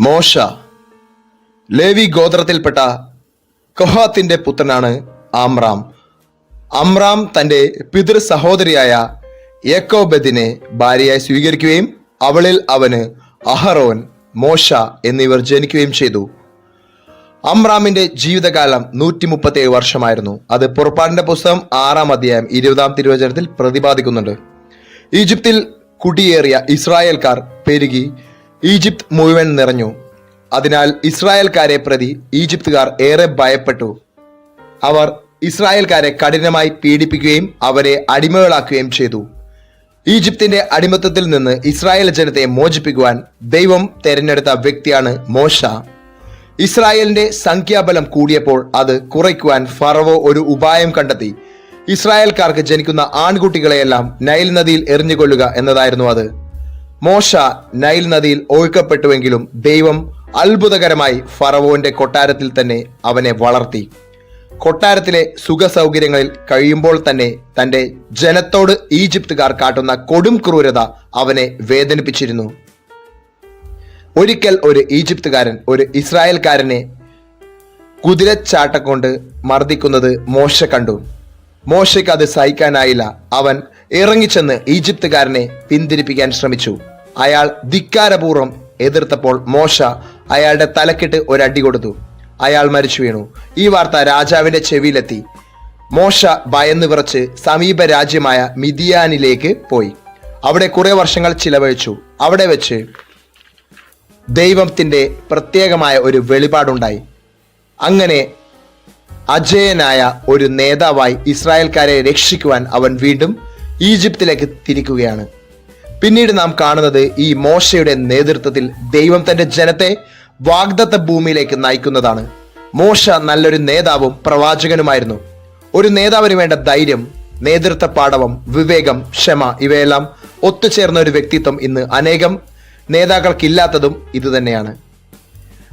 മോശ. ലേവി ഗോത്രത്തിൽപ്പെട്ട കൊഹാത്തിന്റെ പുത്രനാണ് ആമ്രാം. അമ്രാം തന്റെ പിതൃ സഹോദരിയായ യേക്കോബദിനെ ഭാര്യയായി സ്വീകരിക്കുകയും അവളിൽ അവന് അഹറോൻ മോശ എന്നിവർ ജനിക്കുകയും ചെയ്തു. അമ്രാമിന്റെ ജീവിതകാലം നൂറ്റി മുപ്പത്തി ഏഴ് വർഷമായിരുന്നു. അത് പുറപ്പാടിന്റെ പുസ്തകം ആറാം അധ്യായം ഇരുപതാം തിരുവചനത്തിൽ പ്രതിപാദിക്കുന്നുണ്ട്. ഈജിപ്തിൽ കുടിയേറിയ ഇസ്രായേൽക്കാർ പെരുകി ഈജിപ്ത് മുഴുവൻ നിറഞ്ഞു. അതിനാൽ ഇസ്രായേൽക്കാരെ പ്രതി ഈജിപ്തുകാർ ഏറെ ഭയപ്പെട്ടു. അവർ ഇസ്രായേൽക്കാരെ കഠിനമായി പീഡിപ്പിക്കുകയും അവരെ അടിമകളാക്കുകയും ചെയ്തു. ഈജിപ്തിന്റെ അടിമത്തത്തിൽ നിന്ന് ഇസ്രായേൽ ജനത്തെ മോചിപ്പിക്കുവാൻ ദൈവം തെരഞ്ഞെടുത്ത വ്യക്തിയാണ് മോശ. ഇസ്രായേലിന്റെ സംഖ്യാബലം കൂടിയപ്പോൾ അത് കുറയ്ക്കുവാൻ ഫറവോ ഒരു ഉപായം കണ്ടെത്തി. ഇസ്രായേൽക്കാർക്ക് ജനിക്കുന്ന ആൺകുട്ടികളെയെല്ലാം നൈൽ നദിയിൽ എറിഞ്ഞുകൊള്ളുക എന്നതായിരുന്നു അത്. മോശ നൈൽ നദിയിൽ ഒഴുക്കപ്പെട്ടുവെങ്കിലും ദൈവം അത്ഭുതകരമായി ഫറവോന്റെ കൊട്ടാരത്തിൽ തന്നെ അവനെ വളർത്തി. കൊട്ടാരത്തിലെ സുഖ സൗകര്യങ്ങളിൽ കഴിയുമ്പോൾ തന്നെ തന്റെ ജനത്തോട് ഈജിപ്തുകാർ കാട്ടുന്ന കൊടും ക്രൂരത അവനെ വേദനിപ്പിച്ചിരുന്നു. ഒരിക്കൽ ഒരു ഈജിപ്തുകാരൻ ഒരു ഇസ്രായേൽക്കാരനെ കുതിരച്ചാട്ടം കൊണ്ട് മർദ്ദിക്കുന്നത് മോശ കണ്ടു. മോശയ്ക്ക് അത് സഹിക്കാനായില്ല. അവൻ ഇറങ്ങിച്ചെന്ന് ഈജിപ്തുകാരനെ പിന്തിരിപ്പിക്കാൻ ശ്രമിച്ചു. അയാൾ ധിക്കാരപൂർവം എതിർത്തപ്പോൾ മോശ അയാളുടെ തലക്കിട്ട് ഒരടി കൊടുത്തു. അയാൾ മരിച്ചു വീണു. ഈ വാർത്ത രാജാവിന്റെ ചെവിയിലെത്തി. മോശ ഭയന്ന് വിറച്ച് സമീപ രാജ്യമായ മിതിയാനിലേക്ക് പോയി. അവിടെ കുറെ വർഷങ്ങൾ ചിലവഴിച്ചു. അവിടെ വെച്ച് ദൈവത്തിന്റെ പ്രത്യേകമായ ഒരു വെളിപാടുണ്ടായി. അങ്ങനെ അജയനായ ഒരു നേതാവായി ഇസ്രായേൽക്കാരെ രക്ഷിക്കുവാൻ അവൻ വീണ്ടും ഈജിപ്തിലേക്ക് തിരിക്കുകയാണ്. പിന്നീട് നാം കാണുന്നത് ഈ മോശയുടെ നേതൃത്വത്തിൽ ദൈവം തന്റെ ജനത്തെ വാഗ്ദത്ത ഭൂമിയിലേക്ക് നയിക്കുന്നതാണ്. മോശ നല്ലൊരു നേതാവും പ്രവാചകനുമായിരുന്നു. ഒരു നേതാവിന് വേണ്ട ധൈര്യം നേതൃത്വ പാഠവം വിവേകം ക്ഷമ ഇവയെല്ലാം ഒത്തുചേർന്ന ഒരു വ്യക്തിത്വം ഇന്ന് അനേകം നേതാക്കൾക്കില്ലാത്തതും ഇതുതന്നെയാണ്.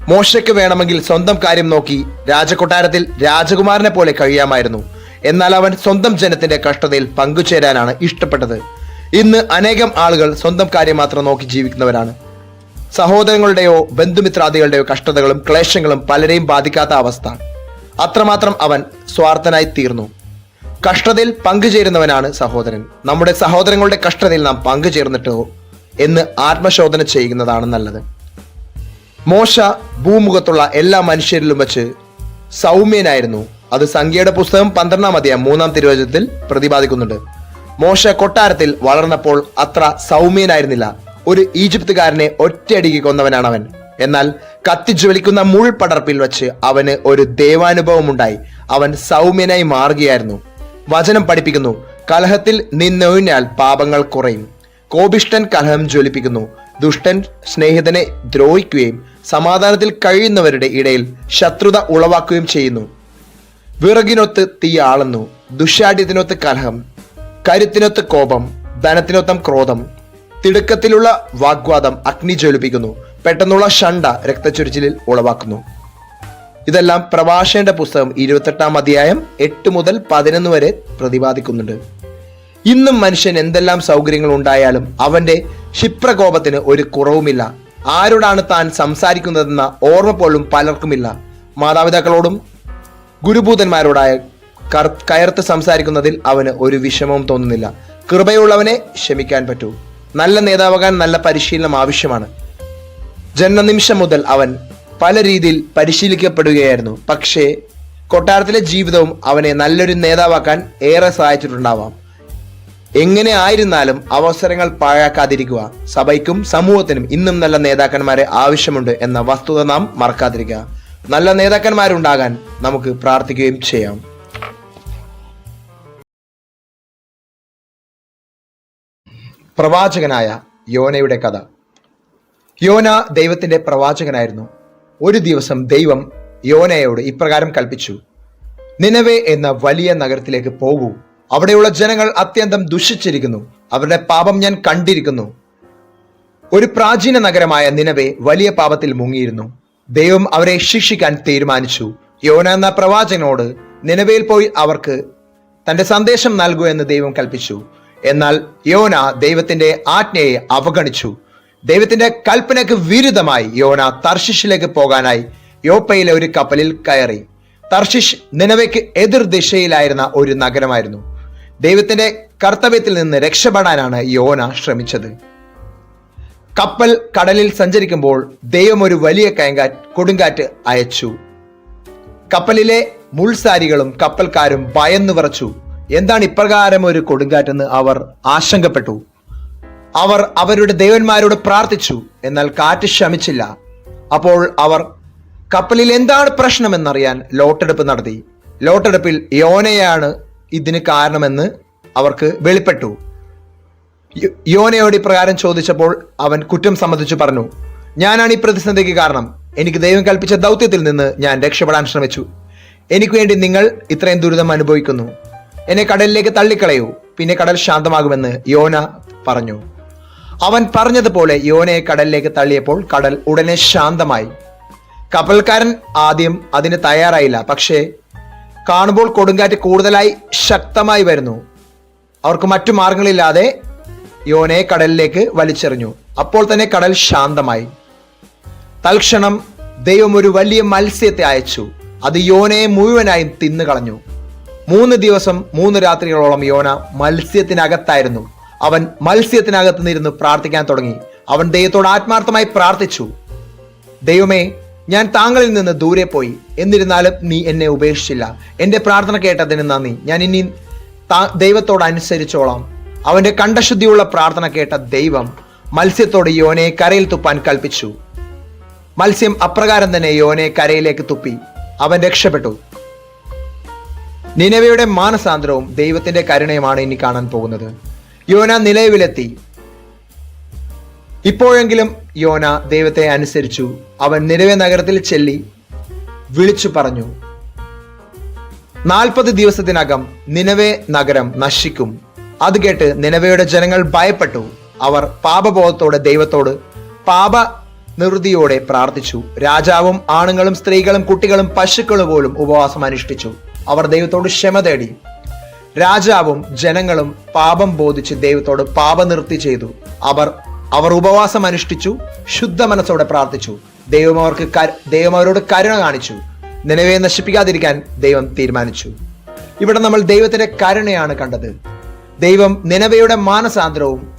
മോശയ്ക്ക് വേണമെങ്കിൽ സ്വന്തം കാര്യം നോക്കി രാജകൊട്ടാരത്തിൽ രാജകുമാരനെ പോലെ കഴിയാമായിരുന്നു. എന്നാൽ അവൻ സ്വന്തം ജനത്തിന്റെ കഷ്ടതയിൽ പങ്കുചേരാനാണ് ഇഷ്ടപ്പെട്ടത്. ഇന്ന് അനേകം ആളുകൾ സ്വന്തം കാര്യം മാത്രം നോക്കി ജീവിക്കുന്നവരാണ്. സഹോദരങ്ങളുടെയോ ബന്ധുമിത്രാദികളുടെയോ കഷ്ടതകളും ക്ലേശങ്ങളും പലരെയും ബാധിക്കാത്ത അവസ്ഥ. അത്രമാത്രം അവൻ സ്വാർത്ഥനായി തീർന്നു. കഷ്ടതയിൽ പങ്കുചേരുന്നവനാണ് സഹോദരൻ. നമ്മുടെ സഹോദരങ്ങളുടെ കഷ്ടതയിൽ നാം പങ്കുചേർന്നിട്ടോ എന്ന് ആത്മശോധന ചെയ്യുന്നതാണ് നല്ലത്. മോശ ഭൂമുഖത്തുള്ള എല്ലാ മനുഷ്യരിലും വച്ച് സൗമ്യനായിരുന്നു. അത് സംഖ്യയുടെ പുസ്തകം പന്ത്രണ്ടാം അധ്യായം മൂന്നാം തിരുവചനത്തിൽ പ്രതിപാദിക്കുന്നുണ്ട്. മോശ കൊട്ടാരത്തിൽ വളർന്നപ്പോൾ അത്ര സൗമ്യനായിരുന്നില്ല. ഒരു ഈജിപ്തുകാരനെ ഒറ്റയടിക്ക് കൊന്നവനാണ് അവൻ എന്നാൽ കത്തിജ്വലിക്കുന്ന മുൾപടർപ്പിൽ വച്ച് അവന് ഒരു ദൈവാനുഭവം ഉണ്ടായി അവൻ സൗമ്യനായി മാറുകയായിരുന്നു. വചനം പഠിപ്പിക്കുന്നു കലഹത്തിൽ നിന്നൊഴിഞ്ഞാൽ പാപങ്ങൾ കുറയും. കോപിഷ്ടൻ കലഹം ജ്വലിപ്പിക്കുന്നു. ദുഷ്ടൻ സ്നേഹിതനെ ദ്രോഹിക്കുകയും സമാധാനത്തിൽ കഴിയുന്നവരുടെ ഇടയിൽ ശത്രുത ഉളവാക്കുകയും ചെയ്യുന്നു. വിറകിനൊത്ത് തീ ആളുന്നു ദുശാഠ്യത്തിനൊത്ത് കലഹം കരുത്തിനൊത്ത് കോപം ധനത്തിനൊത്തം ക്രോധം തിടുക്കത്തിലുള്ള വാഗ്വാദം അഗ്നി ജ്വലിപ്പിക്കുന്നു പെട്ടെന്നുള്ള ഷണ്ട രക്തച്ചൊരിച്ചിലിൽ ഉളവാക്കുന്നു. ഇതെല്ലാം പ്രവാശന്റെ പുസ്തകം ഇരുപത്തെട്ടാം അധ്യായം എട്ട് മുതൽ പതിനൊന്ന് വരെ പ്രതിപാദിക്കുന്നുണ്ട്. ഇന്നും മനുഷ്യൻ എന്തെല്ലാം സൗകര്യങ്ങൾ ഉണ്ടായാലും അവന്റെ ക്ഷിപ്രകോപത്തിന് ഒരു കുറവുമില്ല. ആരോടാണ് താൻ സംസാരിക്കുന്നതെന്ന ഓർമ്മ പോലും പലർക്കുമില്ല. മാതാപിതാക്കളോടും ഗുരുഭൂതന്മാരോടായ കയർത്ത് സംസാരിക്കുന്നതിൽ അവന് ഒരു വിഷമവും തോന്നുന്നില്ല. കൃപയുള്ളവനെ ക്ഷമിക്കാൻ പറ്റൂ. നല്ല നേതാവാകാൻ നല്ല പരിശീലനം ആവശ്യമാണ്. ജന്മനിമിഷം മുതൽ അവൻ പല രീതിയിൽ പരിശീലിക്കപ്പെടുകയായിരുന്നു. പക്ഷേ കൊട്ടാരത്തിലെ ജീവിതവും അവനെ നല്ലൊരു നേതാവാക്കാൻ ഏറെ സഹായിച്ചിട്ടുണ്ടാവാം. എങ്ങനെ ആയിരുന്നാലും അവസരങ്ങൾ പാഴാക്കാതിരിക്കുക സഭയ്ക്കും സമൂഹത്തിനും ഇന്നും നല്ല നേതാക്കന്മാരെ ആവശ്യമുണ്ട് എന്ന വസ്തുത നാം മറക്കാതിരിക്കുക. നല്ല നേതാക്കന്മാരുണ്ടാകാൻ നമുക്ക് പ്രാർത്ഥിക്കുകയും ചെയ്യാം. പ്രവാചകനായ യോനയുടെ കഥ. യോന ദൈവത്തിന്റെ പ്രവാചകനായിരുന്നു. ഒരു ദിവസം ദൈവം യോനയോട് ഇപ്രകാരം കൽപ്പിച്ചു. നിനവേ എന്ന വലിയ നഗരത്തിലേക്ക് പോകൂ. അവിടെയുള്ള ജനങ്ങൾ അത്യന്തം ദുഷിച്ചിരിക്കുന്നു. അവരുടെ പാപം ഞാൻ കണ്ടിരിക്കുന്നു. ഒരു പ്രാചീന നഗരമായ നിനവെ വലിയ പാപത്തിൽ മുങ്ങിയിരുന്നു. ദൈവം അവരെ ശിക്ഷിക്കാൻ തീരുമാനിച്ചു. യോന എന്ന പ്രവാചകനോട് നിലവേൽ പോയി അവർക്ക് തന്റെ സന്ദേശം നൽകൂ എന്ന് ദൈവം കൽപ്പിച്ചു. എന്നാൽ യോന ദൈവത്തിന്റെ ആജ്ഞയെ അവഗണിച്ചു. ദൈവത്തിന്റെ കൽപ്പനയ്ക്ക് വിരുദ്ധമായി യോന തർശിഷിലേക്ക് പോകാനായി യോപ്പയിലെ ഒരു കപ്പലിൽ കയറി. തർശിഷ് നിലവയ്ക്ക് എതിർ ദിശയിലായിരുന്ന ഒരു നഗരമായിരുന്നു. ദൈവത്തിന്റെ കർത്തവ്യത്തിൽ നിന്ന് രക്ഷപ്പെടാനാണ് യോന ശ്രമിച്ചത്. കപ്പൽ കടലിൽ സഞ്ചരിക്കുമ്പോൾ ദൈവം ഒരു വലിയ കയങ്കാറ്റ് കൊടുങ്കാറ്റ് അയച്ചു. കപ്പലിലെ മുൾസാരികളും കപ്പൽക്കാരും ഭയന്നു വിറച്ചു. എന്താണ് ഇപ്രകാരം ഒരു കൊടുങ്കാറ്റെന്ന് അവർ ആശങ്കപ്പെട്ടു. അവർ അവരുടെ ദേവന്മാരോട് പ്രാർത്ഥിച്ചു എന്നാൽ കാറ്റ് ശമിച്ചില്ല. അപ്പോൾ അവർ കപ്പലിൽ എന്താണ് പ്രശ്നമെന്നറിയാൻ ലോട്ടെടുപ്പ് നടത്തി. ലോട്ടെടുപ്പിൽ യോനയാണ് ഇതിന് കാരണമെന്ന് അവർക്ക് വെളിപ്പെട്ടു. യോനയോട് ഇപ്രകാരം ചോദിച്ചപ്പോൾ അവൻ കുറ്റം സമ്മതിച്ചു പറഞ്ഞു ഞാനാണ് ഈ പ്രതിസന്ധിക്ക് കാരണം. എനിക്ക് ദൈവം കൽപ്പിച്ച ദൗത്യത്തിൽ നിന്ന് ഞാൻ രക്ഷപ്പെടാൻ ശ്രമിച്ചു. എനിക്ക് വേണ്ടി നിങ്ങൾ ഇത്രയും ദുരിതം അനുഭവിക്കുന്നു. എന്നെ കടലിലേക്ക് തള്ളിക്കളയൂ പിന്നെ കടൽ ശാന്തമാകുമെന്ന് യോന പറഞ്ഞു. അവൻ പറഞ്ഞതുപോലെ യോനയെ കടലിലേക്ക് തള്ളിയപ്പോൾ കടൽ ഉടനെ ശാന്തമായി. കപ്പൽക്കാരൻ ആദ്യം അതിന് തയ്യാറായില്ല പക്ഷേ കാണുമ്പോൾ കൊടുങ്കാറ്റ് കൂടുതലായി ശക്തമായി വരുന്നു. അവർക്ക് മറ്റു മാർഗങ്ങളില്ലാതെ യോനയെ കടലിലേക്ക് വലിച്ചെറിഞ്ഞു. അപ്പോൾ തന്നെ കടൽ ശാന്തമായി. തൽക്ഷണം ദൈവം ഒരു വലിയ മത്സ്യത്തെ അയച്ചു. അത് യോനയെ മുഴുവനായും തിന്നുകളഞ്ഞു. മൂന്ന് ദിവസം മൂന്ന് രാത്രികളോളം യോന മത്സ്യത്തിനകത്തായിരുന്നു. അവൻ മത്സ്യത്തിനകത്ത് നിന്നിരുന്ന് പ്രാർത്ഥിക്കാൻ തുടങ്ങി. അവൻ ദൈവത്തോട് ആത്മാർത്ഥമായി പ്രാർത്ഥിച്ചു. ദൈവമേ ഞാൻ താങ്കളിൽ നിന്ന് ദൂരെ പോയി. എന്നിരുന്നാലും നീ എന്നെ ഉപേക്ഷിച്ചില്ല. എന്റെ പ്രാർത്ഥന കേട്ടതിന് നന്ദി. ഞാൻ ഇനി ദൈവത്തോട് അനുസരിച്ചോളാം അവന്റെ കണ്ടശുദ്ധിയുള്ള പ്രാർത്ഥന കേട്ട ദൈവം മത്സ്യത്തോട് യോനെ കരയിൽ തുപ്പാൻ കൽപ്പിച്ചു. മത്സ്യം അപ്രകാരം തന്നെ യോനെ കരയിലേക്ക് തുപ്പി. അവൻ രക്ഷപ്പെട്ടു. നിലവയുടെ മാനസാന്തരവും ദൈവത്തിന്റെ കരുണയുമാണ് ഇനി കാണാൻ പോകുന്നത്. യോന നിലവിലെത്തി. ഇപ്പോഴെങ്കിലും യോന ദൈവത്തെ അനുസരിച്ചു. അവൻ നിലവെ നഗരത്തിൽ ചെല്ലി വിളിച്ചു പറഞ്ഞു. നാൽപ്പത് ദിവസത്തിനകം നിലവെ നഗരം നശിക്കും. അത് കേട്ട് നിലവയുടെ ജനങ്ങൾ ഭയപ്പെട്ടു. അവർ പാപബോധത്തോടെ ദൈവത്തോട് പാപ നിർവൃതിയോടെ പ്രാർത്ഥിച്ചു. രാജാവും ആണുങ്ങളും സ്ത്രീകളും കുട്ടികളും പശുക്കളും പോലും ഉപവാസം അനുഷ്ഠിച്ചു. അവർ ദൈവത്തോട് ക്ഷമ തേടി. രാജാവും ജനങ്ങളും പാപം ബോധിച്ച് ദൈവത്തോട് പാപനിർത്തി ചെയ്തു. അവർ അവർ ഉപവാസം അനുഷ്ഠിച്ചു ശുദ്ധ മനസ്സോടെ പ്രാർത്ഥിച്ചു. ദൈവം അവർക്ക് ദൈവം അവരോട് കരുണ കാണിച്ചു. നിലവെ നശിപ്പിക്കാതിരിക്കാൻ ദൈവം തീരുമാനിച്ചു. ഇവിടെ നമ്മൾ ദൈവത്തിന്റെ കരുണയാണ് കണ്ടത്. ദൈവം നിലവയുടെ മാനസാന്തരവും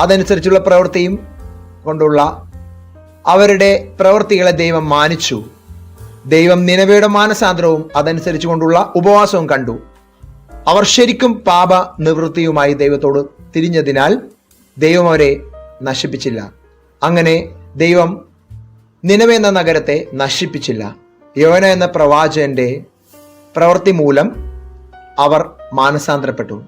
അതനുസരിച്ചുള്ള പ്രവൃത്തിയും കൊണ്ടുള്ള അവരുടെ പ്രവൃത്തികളെ ദൈവം മാനിച്ചു. ദൈവം നിലവയുടെ മാനസാന്തരവും അതനുസരിച്ച് കൊണ്ടുള്ള ഉപവാസവും കണ്ടു. അവർ ശരിക്കും പാപ നിവൃത്തിയുമായി ദൈവത്തോട് തിരിഞ്ഞതിനാൽ ദൈവം അവരെ നശിപ്പിച്ചില്ല. അങ്ങനെ ദൈവം നിലവ എന്ന നഗരത്തെ നശിപ്പിച്ചില്ല. യോന എന്ന പ്രവാചകന്റെ പ്രവൃത്തി മൂലം അവർ മാനസാന്തരപ്പെട്ടു.